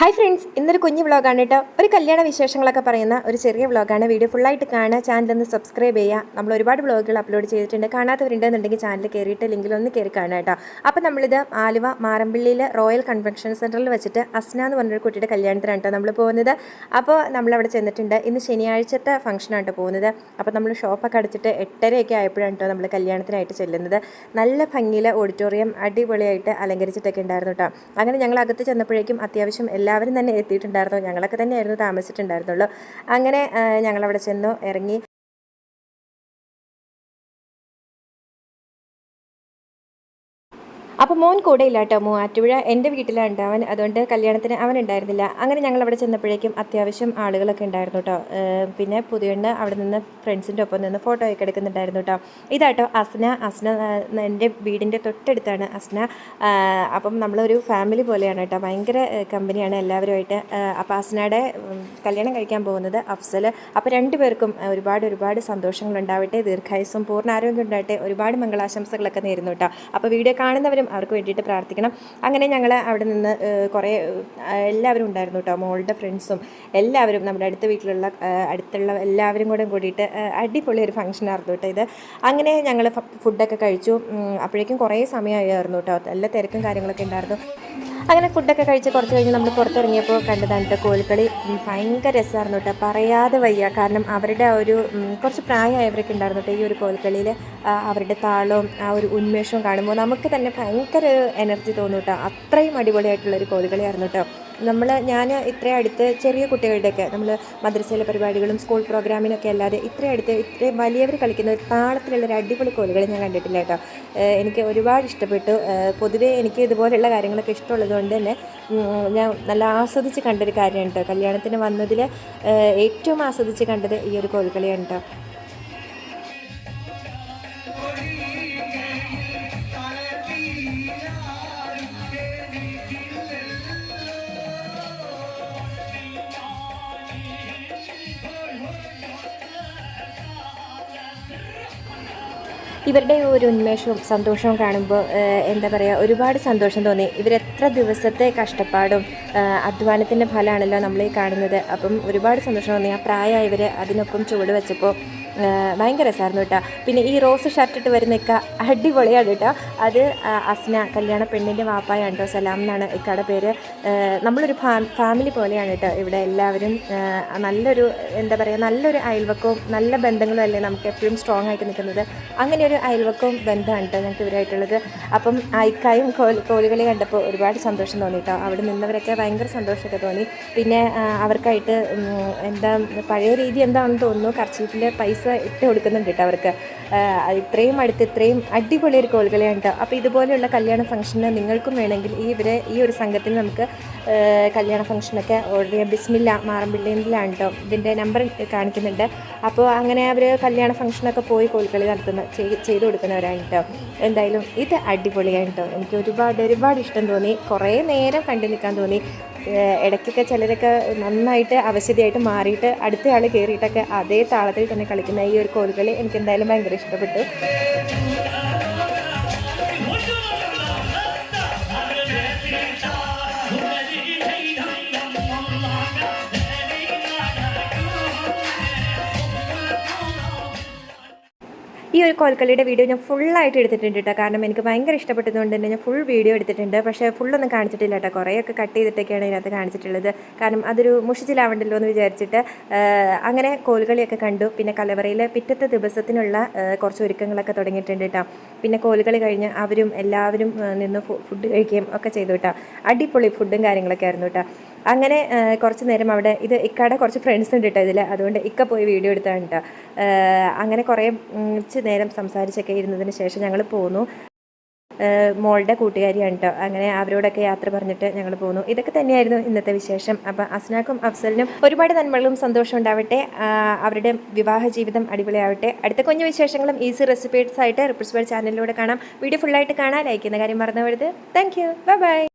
Hi friends ഇന്നൊരു കുഞ്ഞു വ്ളോഗാണ് കേട്ടോ ഒരു കല്യാണ വിശേഷങ്ങളൊക്കെ പറയുന്ന ഒരു ചെറിയ വ്ളോഗാണ് വീഡിയോ ഫുള്ളായിട്ട് കാണുക ചാനൽ ഒന്ന് സബ്സ്ക്രൈബ് ചെയ്യുക. നമ്മൾ ഒരുപാട് വ്ളോഗുകൾ അപ്ലോഡ് ചെയ്തിട്ടുണ്ട്. കാണാത്തവരുണ്ടെന്നുണ്ടെങ്കിൽ ചാനൽ കയറിയിട്ട് ലിങ്കിൽ ഒന്ന് കയറി കാണുക കേട്ടോ അപ്പോൾ നമ്മളിത് ആലുവ മാറമ്പള്ളിയിൽ റോയൽ കൺവെൻഷൻ സെന്ററിൽ വെച്ചിട്ട് അസ്ന എന്ന് പറഞ്ഞൊരു കുട്ടിയുടെ കല്യാണത്തിനാണ് കേട്ടോ നമ്മൾ പോകുന്നത്. അപ്പോൾ നമ്മളവിടെ ചെന്നിട്ടുണ്ട്. ഇന്ന് ശനിയാഴ്ചത്തെ ഫംഗ്ഷനാണ് കേട്ടോ പോകുന്നത്. അപ്പോൾ നമ്മൾ ഷോപ്പൊക്കെ അടച്ചിട്ട് എട്ടരയൊക്കെ ആയപ്പോഴാണ് കേട്ടോ നമ്മൾ കല്യാണത്തിനായിട്ട് ചെല്ലുന്നത്. നല്ല ഭംഗിയിൽ ഓഡിറ്റോറിയം അടിപൊളിയായിട്ട് അലങ്കരിച്ചിട്ടൊക്കെ ഉണ്ടായിരുന്നു കേട്ടോ അങ്ങനെ ഞങ്ങൾ അകത്ത് ചെന്നപ്പോഴേക്കും അത്യാവശ്യം എല്ലാവരും തന്നെ എത്തിയിട്ടുണ്ടായിരുന്നു. ഞങ്ങളൊക്കെ തന്നെയായിരുന്നു താമസിച്ചിട്ടുണ്ടായിരുന്നുള്ളൂ. അങ്ങനെ ഞങ്ങളവിടെ ചെന്നു ഇറങ്ങി. അപ്പോൾ മോൻ കൂടെ ഇല്ല കേട്ടോ മൂവാറ്റുപുഴ എന്റെ വീട്ടിലാണ് അവൻ അതുകൊണ്ട് കല്യാണത്തിന് അവൻ ഉണ്ടായിരുന്നില്ല. അങ്ങനെ ഞങ്ങൾ അവിടെ ചെന്നപ്പോഴേക്കും അത്യാവശ്യം ആളുകളൊക്കെ ഉണ്ടായിരുന്നു കേട്ടോ പിന്നെ പുതിയണ്ണ് അവിടെ നിന്ന് ഫ്രണ്ട്സിന്റെ ഒപ്പം നിന്ന് ഫോട്ടോ ഒക്കെ എടുക്കുന്നുണ്ടായിരുന്നു കേട്ടോ ഇതാട്ടോ അസ്ന. അസ്ന എന്റെ വീടിന്റെ തൊട്ടടുത്താണ് അസ്ന. അപ്പം നമ്മളൊരു ഫാമിലി പോലെയാണ് കേട്ടോ ഭയങ്കര കമ്പനിയാണ് എല്ലാവരുമായിട്ട്. അപ്പോൾ അസ്നയുടെ കല്യാണം കഴിക്കാൻ പോകുന്നത് അഫ്സൽ അപ്പോൾ രണ്ടുപേർക്കും ഒരുപാട് ഒരുപാട് സന്തോഷങ്ങൾ ഉണ്ടാവട്ടെ ദീർഘായുസ്സും പൂർണ ആരോഗ്യം ഉണ്ടാവട്ടെ ഒരുപാട് മംഗളാശംസകളൊക്കെ നേരുന്നു കേട്ടോ അപ്പോൾ വീഡിയോ കാണുന്നവരും അവർക്ക് വേണ്ടിയിട്ട് പ്രാർത്ഥിക്കണം. അങ്ങനെ ഞങ്ങൾ അവിടെ നിന്ന് കുറേ എല്ലാവരും ഉണ്ടായിരുന്നു കേട്ടോ മോളുടെ ഫ്രണ്ട്സും എല്ലാവരും നമ്മുടെ അടുത്ത വീട്ടിലുള്ള അടുത്തുള്ള എല്ലാവരും കൂടെ കൂടിയിട്ട് അടിപൊളി ഒരു ഫംഗ്ഷൻ ആയിരുന്നു കേട്ടോ ഇത്. അങ്ങനെ ഞങ്ങൾ ഫുഡൊക്കെ കഴിച്ചു. അപ്പോഴേക്കും കുറേ സമയമായിരുന്നു കേട്ടോ എല്ലാ തിരക്കും കാര്യങ്ങളൊക്കെ ഉണ്ടായിരുന്നു. അങ്ങനെ ഫുഡൊക്കെ കഴിച്ച് കുറച്ച് കഴിഞ്ഞ് നമ്മൾ പുറത്തിറങ്ങിയപ്പോൾ കണ്ടതാണ് കേട്ടോ കോൽക്കളി. ഭയങ്കര രസമായിരുന്നു കേട്ടോ. പറയാതെ വയ്യ. കാരണം അവരുടെ ആ ഒരു കുറച്ച് പ്രായമായവരൊക്കെ ഉണ്ടായിരുന്നു കേട്ടോ ഈ ഒരു കോൽക്കളിയിൽ അവരുടെ താളവും ആ ഒരു ഉന്മേഷവും കാണുമ്പോൾ നമുക്ക് തന്നെ ഭയങ്കര എനർജി തോന്നും കേട്ടോ. അത്രയും അടിപൊളിയായിട്ടുള്ളൊരു കോൽക്കളിയായിരുന്നു കേട്ടോ. നമ്മൾ ഞാൻ ഇത്രയും അടുത്ത് ചെറിയ കുട്ടികളുടെയൊക്കെ നമ്മൾ മദ്രസയിലെ പരിപാടികളും സ്കൂൾ പ്രോഗ്രാമിനൊക്കെ അല്ലാതെ ഇത്രയും അടുത്ത് ഇത്രയും വലിയവർ കളിക്കുന്ന ഒരു താളത്തിലുള്ള ഒരു അടിപൊളി കോലുകൾ ഞാൻ കണ്ടിട്ടില്ല കേട്ടോ. എനിക്ക് ഒരുപാട് ഇഷ്ടപ്പെട്ടു. പൊതുവേ എനിക്ക് ഇതുപോലെയുള്ള കാര്യങ്ങളൊക്കെ ഇഷ്ടമുള്ളത് കൊണ്ട് തന്നെ ഞാൻ നല്ല ആസ്വദിച്ച് കണ്ടൊരു കാര്യമാണ് കേട്ടോ. കല്യാണത്തിന് വന്നതിൽ ഏറ്റവും ആസ്വദിച്ച് കണ്ടത് ഈ ഒരു കോൽക്കളിയാണ് കേട്ടോ. ഇവരുടെ ഒരു ഉന്മേഷവും സന്തോഷവും കാണുമ്പോൾ എന്താ പറയുക ഒരുപാട് സന്തോഷം തോന്നി. ഇവരെത്ര ദിവസത്തെ കഷ്ടപ്പാടും അധ്വാനത്തിന്റെ ഫലമാണല്ലോ നമ്മൾ ഈ കാണുന്നത്. അപ്പം ഒരുപാട് സന്തോഷം തോന്നി. ആ പ്രായമായവർ അതിനൊപ്പം ചുവട് വെച്ചപ്പോൾ ഭയങ്കര രസമായിരുന്നു കേട്ടോ. പിന്നെ ഈ റോസ് ഷർട്ട് ഇട്ട് വരുന്നൊക്കെ അടിപൊളിയാണ് കേട്ടോ. അത് അസ്ന കല്യാണ പെണ്ണിന്റെ വാപ്പായാണ് കേട്ടോ സലാം എന്നാണ് ഇക്കയുടെ പേര്. നമ്മളൊരു ഫാമിലി പോലെയാണ് കേട്ടോ ഇവിടെ എല്ലാവരും. നല്ലൊരു എന്താ പറയുക നല്ലൊരു അയൽവക്കവും നല്ല ബന്ധങ്ങളും അല്ലേ നമുക്ക് എപ്പോഴും സ്ട്രോങ് ആയിട്ട് നിൽക്കുന്നത്. അങ്ങനെ ഒരു അയൽവക്കവും ബന്ധമാണ് കേട്ടോ ഞങ്ങൾക്ക് ഇവരായിട്ടുള്ളത്. അപ്പം ഐക്കായും കോലുകളി കണ്ടപ്പോൾ ഒരുപാട് സന്തോഷം തോന്നി കേട്ടോ. അവിടെ നിന്നവരൊക്കെ ഭയങ്കര സന്തോഷമൊക്കെ തോന്നി. പിന്നെ അവർക്കായിട്ട് എന്താ പഴയ രീതി എന്താണെന്ന് തോന്നുന്നു. കർച്ചീഫിൽ പൈസ ഇട്ട് കൊടുക്കുന്നുണ്ട് കേട്ടോ അവർക്ക്. ഇത്രയും അടുത്ത് ഇത്രയും അടിപൊളി ഒരു കോലുകളിയാണ് കേട്ടോ. അപ്പോൾ ഇതുപോലെയുള്ള കല്യാണ ഫംഗ്ഷന് നിങ്ങൾക്കും വേണമെങ്കിൽ ഈ ഇവരെ ഈ ഒരു സംഘത്തിൽ നമുക്ക് കല്യാണ ഫംഗ്ഷനൊക്കെ ഓർഡർ ചെയ്യാം ബിസ്മില്ല മാറമ്പിള്ളിയിലാണ് കേട്ടോ ഇതിന്റെ നമ്പർ കാണിക്കുന്നുണ്ട്. അപ്പോൾ അങ്ങനെ അവർ കല്യാണ ഫംഗ്ഷനൊക്കെ പോയി കോൽക്കളി നടത്തുന്ന ചെയ്തു കൊടുക്കുന്നവരാണ് കേട്ടോ എന്തായാലും ഇത് അടിപൊളിയാണ് കേട്ടോ എനിക്ക് ഒരുപാട് ഒരുപാട് ഇഷ്ടം തോന്നി. കുറേ നേരം കണ്ടു നിൽക്കാൻ തോന്നി. ഇടയ്ക്കൊക്കെ ചിലരൊക്കെ നന്നായിട്ട് അവശതയായിട്ട് മാറിയിട്ട് അടുത്ത ആൾ കയറിയിട്ടൊക്കെ അതേ താളത്തിൽ തന്നെ കളിക്കുന്ന ഈ ഒരു കോൽക്കളി എനിക്ക് എന്തായാലും ഭയങ്കര ഇഷ്ടപ്പെട്ടു. ഈ ഒരു കോൽക്കളിയുടെ വീഡിയോ ഞാൻ ഫുള്ളായിട്ട് എടുത്തിട്ടുണ്ട് കേട്ടോ കാരണം എനിക്ക് ഭയങ്കര ഇഷ്ടപ്പെട്ടതുകൊണ്ട് തന്നെ ഞാൻ ഫുൾ വീഡിയോ എടുത്തിട്ടുണ്ട്. പക്ഷേ ഫുള്ളൊന്നും കാണിച്ചിട്ടില്ല കേട്ടോ കുറേയൊക്കെ കട്ട് ചെയ്തിട്ടൊക്കെയാണ് ഇതിനകത്ത് കാണിച്ചിട്ടുള്ളത്. കാരണം അതൊരു മുഷിച്ചിലാവണ്ടല്ലോ എന്ന് വിചാരിച്ചിട്ട് അങ്ങനെ കോൽകളിയൊക്കെ കണ്ടു. പിന്നെ കലവറയിൽ പിറ്റത്തെ ദിവസത്തിനുള്ള കുറച്ച് ഒരുക്കങ്ങളൊക്കെ തുടങ്ങിയിട്ടുണ്ട് കേട്ടോ പിന്നെ കോലുകളി കഴിഞ്ഞ് അവരും എല്ലാവരും നിന്ന് ഫുഡ് കഴിക്കുകയും ഒക്കെ ചെയ്തു കേട്ടോ അടിപൊളി ഫുഡും കാര്യങ്ങളൊക്കെ ആയിരുന്നു കേട്ടോ അങ്ങനെ കുറച്ച് നേരം അവിടെ ഇത് ഇക്കയുടെ കുറച്ച് ഫ്രണ്ട്സ് ഉണ്ട് കേട്ടോ ഇതിൽ അതുകൊണ്ട് ഇക്ക പോയി വീഡിയോ എടുത്താണ് കേട്ടോ അങ്ങനെ കുറേ നേരം സംസാരിച്ചൊക്കെ ഇരുന്നതിന് ശേഷം ഞങ്ങൾ പോന്നു. മോളുടെ കൂട്ടുകാരിയാണ് കേട്ടോ അങ്ങനെ അവരോടൊക്കെ യാത്ര പറഞ്ഞിട്ട് ഞങ്ങൾ പോന്നു. ഇതൊക്കെ തന്നെയായിരുന്നു ഇന്നത്തെ വിശേഷം. അപ്പം അസ്നാക്കും അഫ്സലിനും ഒരുപാട് നന്മകളും സന്തോഷം ഉണ്ടാവട്ടെ. അവരുടെ വിവാഹ ജീവിതം അടിപൊളിയാവട്ടെ. അടുത്ത കുഞ്ഞു വിശേഷങ്ങളും ഈസി റെസിപ്പീസ് ആയിട്ട് റിപ്രസ് ചാനലിലൂടെ കാണാം. വീഡിയോ ഫുള്ളായിട്ട് കാണാൻ ലൈക്ക് ചെയ്യുന്ന കാര്യം മറന്നു പോകരുത്. Thank you bye bye